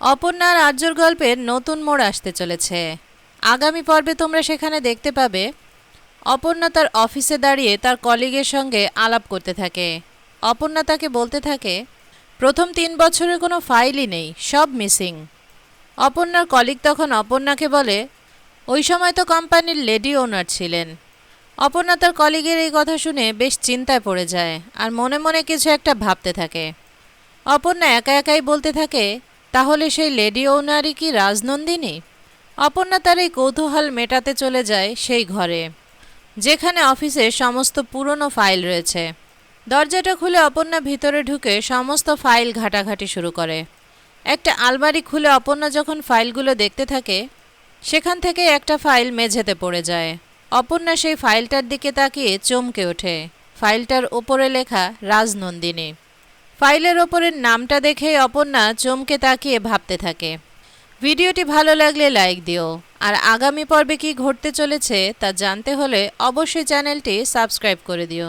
অপর্ণার আর্যর গল্পের নতুন মোড় আসতে চলেছে। আগামী পর্বে তোমরা সেখানে দেখতে পাবে, অপর্ণা তার অফিসে দাঁড়িয়ে তার কলিগের সঙ্গে আলাপ করতে থাকে। অপর্ণা তাকে বলতে থাকে, প্রথম তিন বছরের কোনো ফাইলই নেই, সব মিসিং। অপর্ণার কলিগ তখন অপর্ণাকে বলে, ওই সময় তো কোম্পানির লেডি ওনার ছিলেন। অপর্ণা তার কলিগের এই কথা শুনে বেশ চিন্তায় পড়ে যায় আর মনে মনে কিছু একটা ভাবতে থাকে। অপর্ণা একা একাই বলতে থাকে তাহলে সেই লেডি ওনারই কি রাজনন্দিনী? অপর্ণা তার এই কৌতূহল মেটাতে চলে যায় সেই ঘরে, যেখানে অফিসে সমস্ত পুরনো ফাইল রয়েছে। দরজাটা খুলে অপর্ণা ভিতরে ঢুকে সমস্ত ফাইল ঘাটাঘাটি শুরু করে। একটা আলমারি খুলে অপর্ণা যখন ফাইলগুলো দেখতে থাকে, সেখান থেকে একটা ফাইল মেঝেতে পড়ে যায়। অপর্ণা সেই ফাইলটার দিকে তাকিয়ে চমকে ওঠে। ফাইলটার ওপরে লেখা, রাজনন্দিনী। ফাইলের ওপরের নামটা দেখে অপর্ণা চমকে তাকিয়ে ভাবতে থাকে। ভিডিওটি ভালো লাগলে লাইক দিও, আর আগামী পর্বে কি ঘটতে চলেছে তা জানতে হলে অবশ্যই চ্যানেলটি সাবস্ক্রাইব করে দিও।